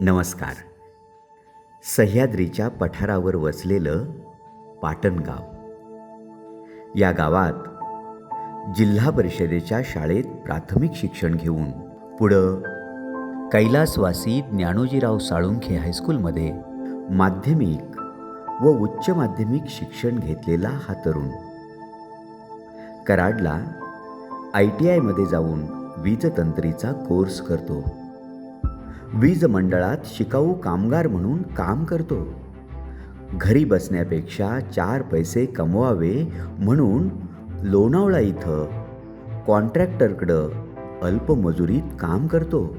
नमस्कार. सह्याद्रीच्या पठारावर वसलेलं पाटणगाव. या गावात जिल्हा परिषदेच्या शाळेत प्राथमिक शिक्षण घेऊन पुढं कैलासवासी ज्ञानोजीराव साळुंखे हायस्कूलमध्ये माध्यमिक व उच्च माध्यमिक शिक्षण घेतलेला हा तरुण. कराडला आय टी आयमध्ये जाऊन वीजतंत्रीचा कोर्स करतो. वीज मंडळात शिकाऊ कामगार म्हणून काम करतो. घरी बसण्यापेक्षा चार पैसे कमवावे म्हणून लोणावळा इथं कॉन्ट्रॅक्टरकडं अल्पमजुरीत काम करतो.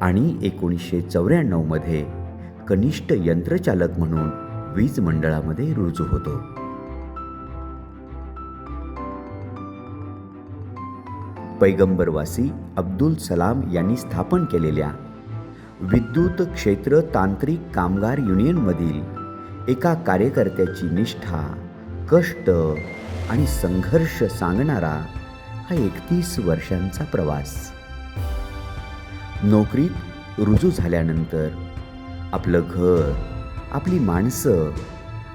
आणि एकोणीसशे चौऱ्याण्णवमध्ये कनिष्ठ यंत्रचालक म्हणून वीज मंडळामध्ये रुजू होतो. पैगंबरवासी अब्दुल सलाम यांनी स्थापन केलेल्या विद्युत क्षेत्र तांत्रिक कामगार युनियनमधील एका कार्यकर्त्याची निष्ठा कष्ट आणि संघर्ष सांगणारा हा एकतीस वर्षांचा प्रवास. नोकरीत रुजू झाल्यानंतर आपलं घर आपली माणसं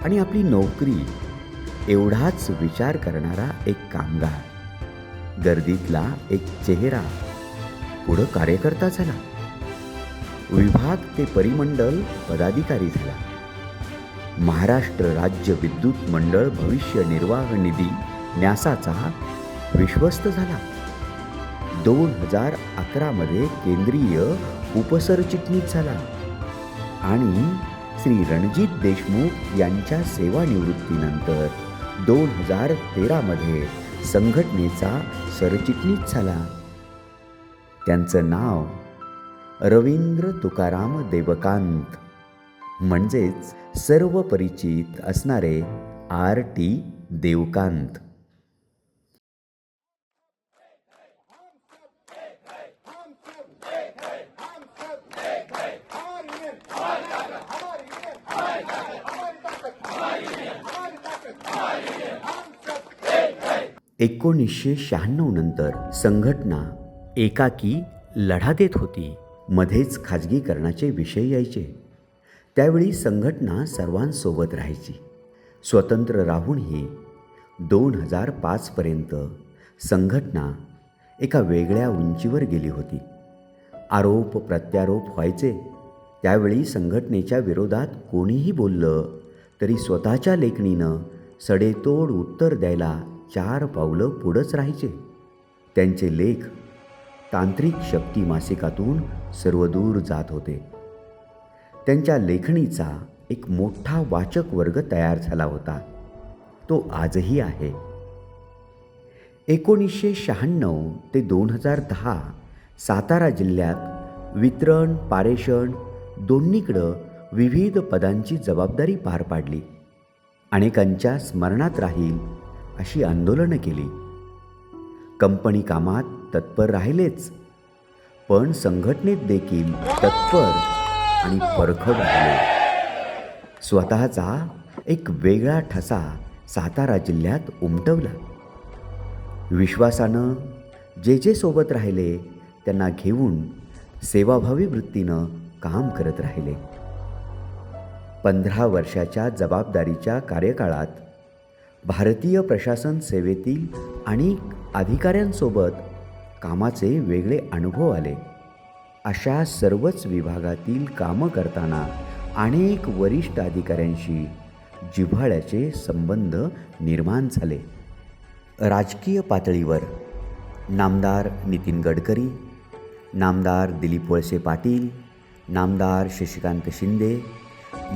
आणि आपली नोकरी एवढाच विचार करणारा एक कामगार. गर्दीतला एक चेहरा पुढं कार्यकर्ता झाला. विभाग ते परिमंडल पदाधिकारी झाला. महाराष्ट्र राज्य विद्युत मंडळ भविष्य निर्वाह निधी न्यासाचा विश्वस्त झाला. दोन हजार अकरामध्ये केंद्रीय उपसरचिटणीस झाला आणि श्री रणजित देशमुख यांच्या सेवानिवृत्तीनंतर दोन हजार तेरामध्ये संघटनेचा सरचिटणीस झाला. त्यांचं नाव रवींद्र तुकाराम देवकांत. म्हणजेच सर्व परिचित असणारे आर टी देवकांत. एकोणीसशे शहाण्णव नंतर संघटना एकाकी लढा देत होती. मध्येच खाजगीकरणाचे विषय यायचे. त्यावेळी संघटना सर्वांसोबत राहायची. स्वतंत्र राहूनही दोन हजार पाचपर्यंत संघटना एका वेगळ्या उंचीवर गेली होती. आरोप प्रत्यारोप व्हायचे. त्यावेळी संघटनेच्या विरोधात कोणीही बोललं तरी स्वतःच्या लेखणीनं सडेतोड उत्तर द्यायला चार पावलं पुढंच राहायचे. त्यांचे लेख तांत्रिक शक्ती मासिकातून सर्वदूर जात होते. त्यांच्या लेखणीचा एक मोठा वाचक वर्ग तयार झाला होता. तो आजही आहे. एकोणीसशे शहाण्णव ते दोन हजार दहा सातारा जिल्ह्यात वितरण पारेषण दोन्हीकडं विविध पदांची जबाबदारी पार पाडली. अनेकांच्या स्मरणात राहील अशी आंदोलनं केली. कंपनी कामात तत्पर राहिलेच. पण संघटनेत देखील तत्पर आणि परखड राहिले. स्वतःचा एक वेगळा ठसा सातारा जिल्ह्यात उमटवला. विश्वासानं जे जे सोबत राहिले त्यांना घेऊन सेवाभावी वृत्तीनं काम करत राहिले. पंधरा वर्षाच्या जबाबदारीच्या कार्यकाळात भारतीय प्रशासन सेवेतील अनेक अधिकाऱ्यांसोबत कामाचे वेगळे अनुभव आले. अशा सर्वच विभागातील कामं करताना अनेक वरिष्ठ अधिकाऱ्यांशी जिव्हाळ्याचे संबंध निर्माण झाले. राजकीय पातळीवर नामदार नितीन गडकरी नामदार दिलीप वळसे पाटील नामदार शशिकांत शिंदे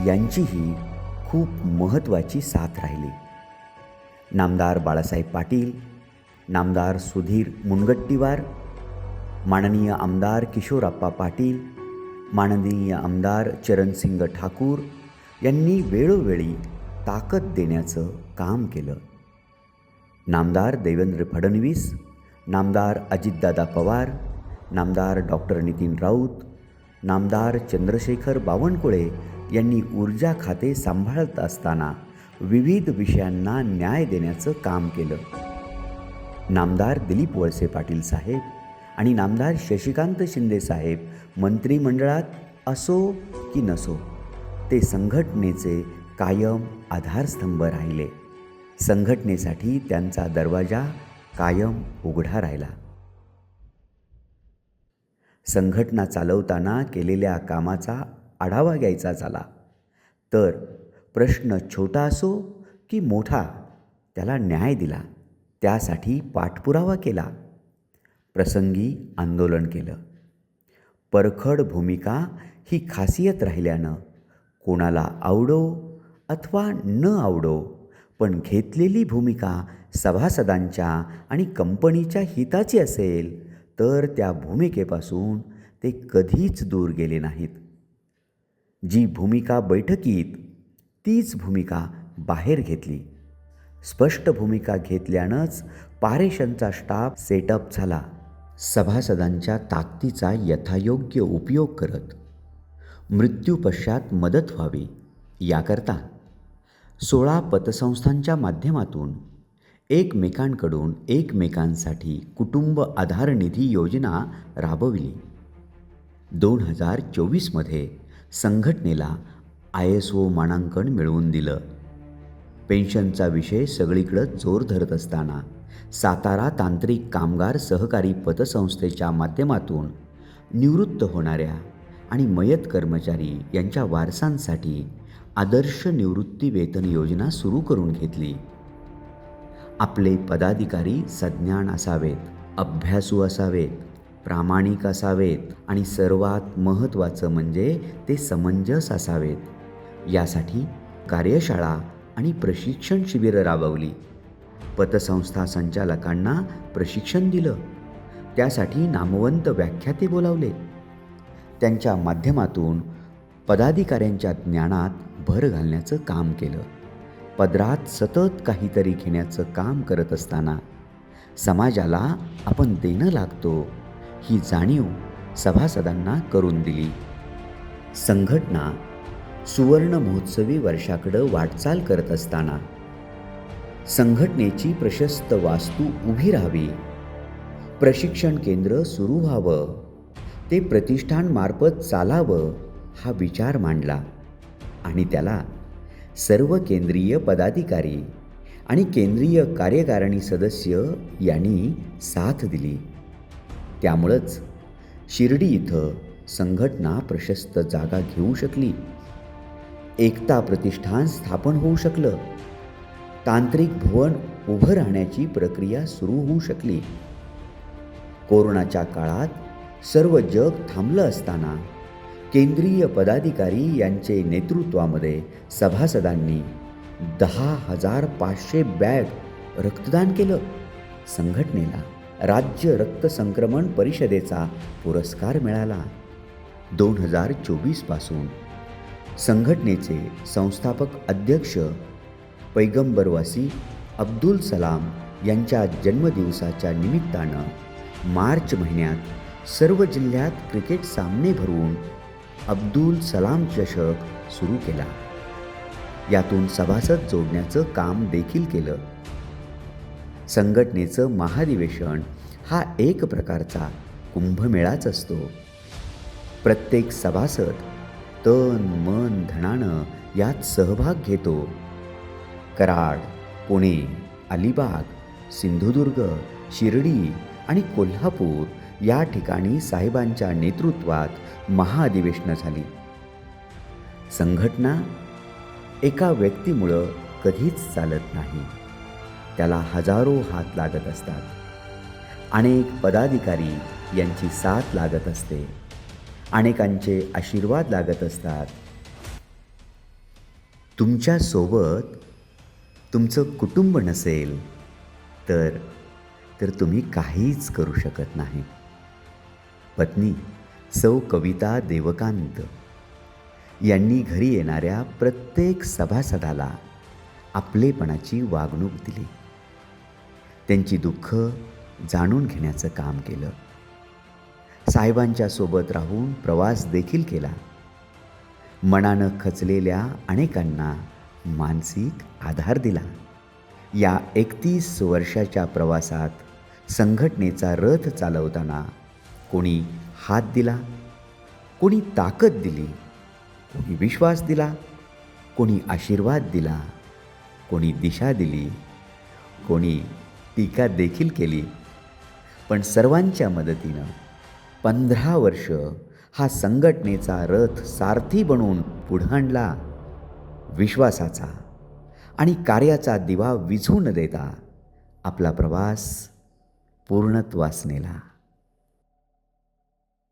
यांचीही खूप महत्त्वाची साथ राहिली. नामदार बाळासाहेब पाटील नामदार सुधीर मुनगट्टीवार माननीय आमदार किशोरप्पा पाटील माननीय आमदार चरणसिंग ठाकूर यांनी वेळोवेळी ताकद देण्याचं काम केलं. नामदार देवेंद्र फडणवीस नामदार अजितदादा पवार नामदार डॉक्टर नितीन राऊत नामदार चंद्रशेखर बावनकुळे यांनी ऊर्जा खाते सांभाळत असताना विविध विषयांना न्याय देण्याचं काम केलं. नामदार दिलीप वळसे पाटील साहेब आणि नामदार शशिकांत शिंदे साहेब मंत्रिमंडळात असो की नसो ते संघटनेचे कायम आधारस्तंभ राहिले. संघटनेसाठी त्यांचा दरवाजा कायम उघडा राहिला. संघटना चालवताना केलेल्या कामाचा आढावा घ्यायचा झाला. तर प्रश्न छोटा असो की मोठा त्याला न्याय दिला. त्यासाठी पाठपुरावा केला. प्रसंगी आंदोलन केलं. परखड भूमिका ही खासियत राहिल्यानं कोणाला आवडो अथवा न आवडो पण घेतलेली भूमिका सभासदांच्या आणि कंपनीच्या हिताची असेल तर त्या भूमिकेपासून ते कधीच दूर गेले नाहीत. जी भूमिका बैठकीत तीच भूमिका बाहेर घेतली. स्पष्ट भूमिका घेतल्यानंच पारेशनचा स्टाफ सेटअप झाला. सभासदांच्या ताकदीचा यथायोग्य उपयोग करत मृत्यूपश्चात मदत व्हावी याकरता सोळा पतसंस्थांच्या माध्यमातून एकमेकांकडून एकमेकांसाठी कुटुंब आधार निधी योजना राबविली. दोन हजार चोवीसमध्ये संघटनेला आय एस ओ मानांकन मिळवून दिलं. पेन्शनचा विषय सगळीकडं जोर धरत असताना सातारा तांत्रिक कामगार सहकारी पतसंस्थेच्या माध्यमातून निवृत्त होणाऱ्या आणि मयत कर्मचारी यांच्या वारसांसाठी आदर्श निवृत्ती वेतन योजना सुरू करून घेतली. आपले पदाधिकारी सज्ञान असावेत अभ्यासू असावेत प्रामाणिक असावेत आणि सर्वात महत्त्वाचं म्हणजे ते समंजस असावेत. यासाठी कार्यशाळा आणि प्रशिक्षण शिबिरं राबवली. पतसंस्था संचालकांना प्रशिक्षण दिलं. त्यासाठी नामवंत व्याख्याते बोलावले. त्यांच्या माध्यमातून पदाधिकाऱ्यांच्या ज्ञानात भर घालण्याचं काम केलं. पदरात सतत काहीतरी घेण्याचं काम करत असताना समाजाला आपण देणं लागतो ही जाणीव सभासदांना करून दिली. संघटना सुवर्ण महोत्सवी वर्षाकडं वाटचाल करत असताना संघटनेची प्रशस्त वास्तू उभी राहावी. प्रशिक्षण केंद्र सुरू व्हावं. ते प्रतिष्ठानमार्फत चालावं हा विचार मांडला आणि त्याला सर्व केंद्रीय पदाधिकारी आणि केंद्रीय कार्यकारिणी सदस्य यांनी साथ दिली. त्यामुळंच शिर्डी इथं संघटना प्रशस्त जागा घेऊ शकली. एकता प्रतिष्ठान स्थापन होऊ शकलं. तांत्रिक भवन उभं राहण्याची प्रक्रिया सुरू होऊ शकली. कोरोनाच्या काळात सर्व जग थांबलं असताना केंद्रीय पदाधिकारी यांचे नेतृत्वामध्ये सभासदांनी दहा हजार पाचशे बॅग रक्तदान केलं. संघटनेला राज्य रक्त संक्रमण परिषदेचा पुरस्कार मिळाला. दोन हजार चोवीसपासून संघटनेचे संस्थापक अध्यक्ष पैगंबरवासी अब्दुल सलाम यांच्या जन्मदिवसाच्या निमित्तानं मार्च महिन्यात सर्व जिल्ह्यात क्रिकेट सामने भरवून अब्दुल सलाम चषक सुरू केला. यातून सभासद जोडण्याचं काम देखील केलं. संघटनेचं महाधिवेशन हा एक प्रकारचा कुंभमेळाच असतो. प्रत्येक सभासद तन मन धनानं यात सहभाग घेतो. कराड पुणे अलिबाग सिंधुदुर्ग शिर्डी आणि कोल्हापूर या ठिकाणी साहेबांच्या नेतृत्वात महाअधिवेशनं झाली. संघटना एका व्यक्तीमुळं कधीच चालत नाही. त्याला हजारो हात लागत असतात. अनेक पदाधिकारी यांची साथ लागत असते. अनेकांचे आशीर्वाद लागत असतात. तुमच्यासोबत तुमचं कुटुंब नसेल तर तर तुम्ही काहीच करू शकत नाही. पत्नी सौ कविता देवकांत यांनी घरी येणाऱ्या प्रत्येक सभासदाला आपलेपणाची वागणूक दिली. त्यांची दुःख जाणून घेण्याचं काम केलं. साहेबांच्या सोबत राहून प्रवास देखील केला. मनानं खचलेल्या अनेकांना मानसिक आधार दिला. या एकतीस वर्षाच्या प्रवासात संघटनेचा रथ चालवताना कोणी हात दिला कोणी ताकद दिली कोणी विश्वास दिला कोणी आशीर्वाद दिला कोणी दिशा दिली कोणी टीका देखील केली. पण सर्वांच्या मदतीनं पंधरा वर्ष हा संघटनेचा रथ सारथी बनवून पुढं आणला. विश्वासाचा आणि कार्याचा दिवा विझू न देता आपला प्रवास पूर्णत्वास नेला.